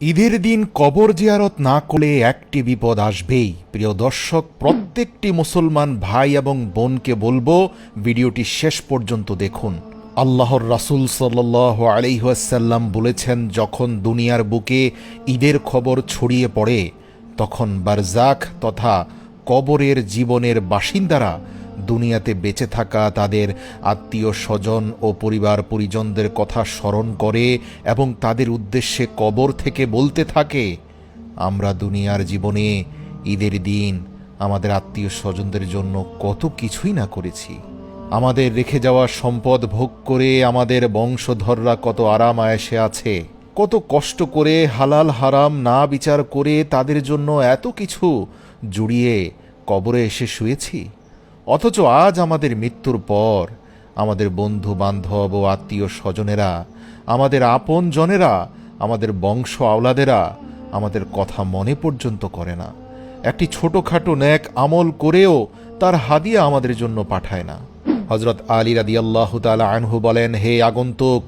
ঈদের দিন কবর জিয়ারত না করলে একটি বিপদ আসবেই। প্রিয় দর্শক, প্রত্যেকটি মুসলমান ভাই এবং বোনকে বলব, ভিডিওটি শেষ পর্যন্ত দেখুন। আল্লাহর রাসূল সাল্লাহ আলাইহাসাল্লাম বলেছেন, যখন দুনিয়ার বুকে ঈদের খবর ছড়িয়ে পড়ে, তখন বারজাক তথা কবরের জীবনের বাসিন্দারা দুনিয়াতে বেঁচে থাকা তাদের আত্মীয় স্বজন ও পরিবার পরিজনদের কথা স্মরণ করে এবং তাদের উদ্দেশ্যে কবর থেকে বলতে থাকে, আমরা দুনিয়ার জীবনে ঈদের দিন আমাদের আত্মীয় স্বজনদের জন্য কত কিছুই না করেছি। আমাদের রেখে যাওয়া সম্পদ ভোগ করে আমাদের বংশধররা কত আরাম আয়েসে আছে। কত কষ্ট করে হালাল হারাম না বিচার করে তাদের জন্য এত কিছু জুড়িয়ে কবরে এসে শুয়েছি। অথচ আজ আমাদের মৃত্যুর পর আমাদের বন্ধু বান্ধব ও আত্মীয় স্বজনেরা আমাদের আপন জনেরা আমাদের বংশ আওলাদেরা আমাদের কথা মনে পর্যন্ত করে না। একটি ছোটোখাটো ন্যাক আমল করেও তার হাদিয়া আমাদের জন্য পাঠায় না। হজরত আলী রাদি আল্লাহ তালা আনহু বলেন, হে আগন্তুক,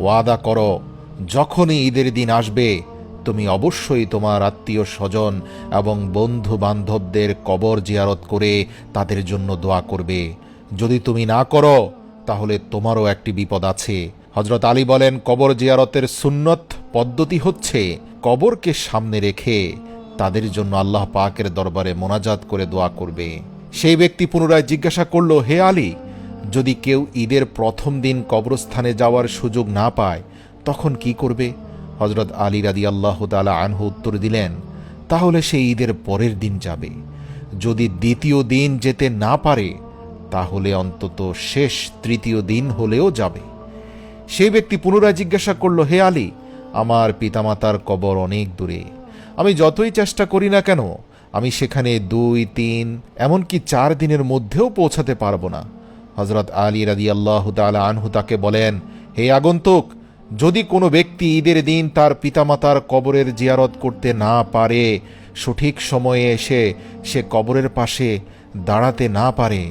ওয়াদা করো, যখনই ঈদের দিন আসবে তুমি অবশ্যই তোমার আত্মীয় স্বজন এবং বন্ধু বান্ধবদের কবর জিয়ারত করে তাদের জন্য দোয়া করবে। যদি তুমি না করো, তাহলে তোমারও একটি বিপদ আছে। হজরত আলী বলেন, কবর জিয়ারতের সুন্নত পদ্ধতি হচ্ছে কবরকে সামনে রেখে তাদের জন্য আল্লাহ পাকের দরবারে মোনাজাত করে দোয়া করবে। সেই ব্যক্তি পুনরায় জিজ্ঞাসা করল, হে আলী, যদি কেউ ঈদের প্রথম দিন কবরস্থানে যাওয়ার সুযোগ না পায়, তখন কি করবে? হজরত আলী রাদি আল্লাহ তালা আনহু উত্তর দিলেন, তাহলে সে ঈদের পরের দিন যাবে। যদি দ্বিতীয় দিন যেতে না পারে, তাহলে অন্তত শেষ তৃতীয় দিন হলেও যাবে। সেই ব্যক্তি পুনরায় জিজ্ঞাসা করল, হে আলী, আমার পিতামাতার কবর অনেক দূরে। আমি যতই চেষ্টা করি না কেন, আমি সেখানে দুই, তিন, এমনকি চার দিনের মধ্যেও পৌঁছাতে পারব না। হজরত আলী রাদি আল্লাহ তালা আনহু তাকে বলেন, হে আগন্তুক যদি কোনো ব্যক্তি ঈদের দিন তার পিতামাতার কবরের জিয়ারত করতে না পারে, সঠিক সময়ে এসে সে কবরের পাশে দাঁড়াতে না পারে,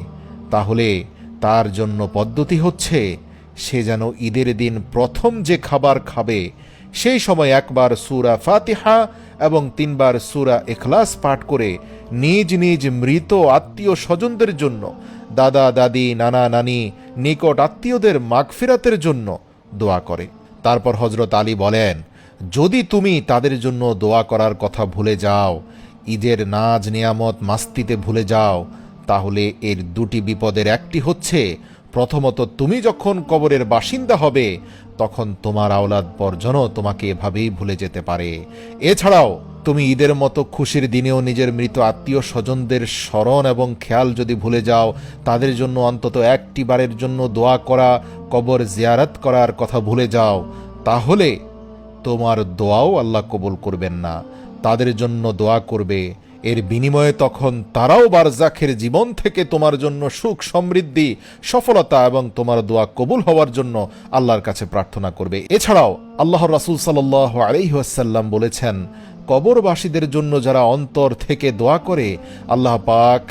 তাহলে তার জন্য পদ্ধতি হচ্ছে সে যেন ঈদের দিন প্রথম যে খাবার খাবে, সেই সময় একবার সুরা ফাতিহা এবং তিনবার সুরা এখলাস পাঠ করে নিজ নিজ মৃত আত্মীয় স্বজনদের জন্য, দাদা, দাদি, নানা, নানি, নিকট আত্মীয়দের মাগফিরাতের জন্য দোয়া করে। তারপর হজরত আলী বলেন, যদি তুমি তাদের জন্য দোয়া করার কথা ভুলে যাও, ঈদের নাজ নিয়ামত মাস্তিতে ভুলে যাও, তাহলে এর দুটি বিপদের একটি হচ্ছে, প্রথমত তুমি যখন কবরের বাসিন্দা হবে, তখন তোমার আওলাদ পরজনও তোমাকে এভাবেই ভুলে যেতে পারে। এছাড়াও তুমি ঈদের মতো খুশির দিনেও নিজের মৃত আত্মীয় স্বজনদের স্মরণ এবং খেয়াল যদি ভুলে যাও, তাদের জন্য অন্তত একটি বারের জন্য দোয়া করা, কবর জিয়ারাত করার কথা ভুলে যাও। তাহলে তোমার দোয়াও আল্লাহ কবুল করবেন না। তাদের জন্য দোয়া করবে। এর বিনিময়ে তখন তারাও বারজাখের জীবন থেকে তোমার জন্য সুখ, সমৃদ্ধি, সফলতা এবং তোমার দোয়া কবুল হওয়ার জন্য আল্লাহর কাছে প্রার্থনা করবে। এছাড়াও আল্লাহ রাসুল সাল্লাহ আলহিহাসাল্লাম বলেছেন কবরবাসীদের জন্য যারা অন্তর থেকে দোয়া করে, আল্লাহ পাক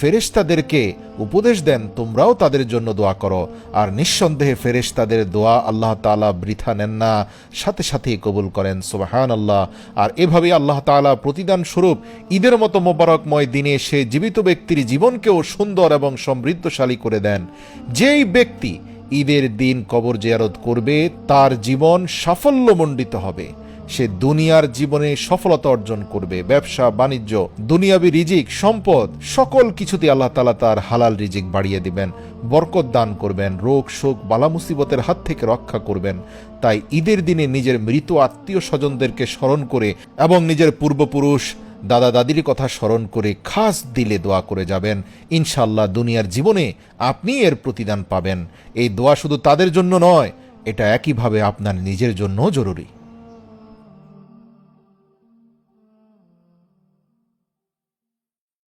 ফেরেশতাদেরকে উপদেশ দেন, তোমরাও তাদের জন্য দোয়া করো। আর নিঃসন্দেহে ফেরেশতাদের দোয়া আল্লাহ তালা বৃথা নেন না, সাথে সাথেই কবুল করেন সোবাহান আল্লাহ আর এভাবে আল্লাহ তালা প্রতিদান স্বরূপ ঈদের মতো মোবারকময় দিনে সে জীবিত ব্যক্তির জীবনকেও সুন্দর এবং সমৃদ্ধশালী করে দেন। যেই ব্যক্তি ঈদের দিন কবর জিয়ারত করবে, তার জীবন সাফল্যমণ্ডিত হবে। সে দুনিয়ার জীবনে সফলতা অর্জন করবে। ব্যবসা, বাণিজ্য, দুনিয়াবি রিজিক, সম্পদ, সকল কিছুতে আল্লাহ তালা তার হালাল রিজিক বাড়িয়ে দিবেন, বরকত দান করবেন, রোগ, শোক, বালা মুসিবতের হাত থেকে রক্ষা করবেন। তাই ঈদের দিনে নিজের মৃত আত্মীয় স্বজনদেরকে স্মরণ করে এবং নিজের পূর্বপুরুষ দাদা দাদির কথা স্মরণ করে খাস দিলে দোয়া করে যাবেন। ইনশাল্লাহ দুনিয়ার জীবনে আপনি এর প্রতিদান পাবেন। এই দোয়া শুধু তাদের জন্য নয়, এটা একইভাবে আপনার নিজের জন্যও জরুরি।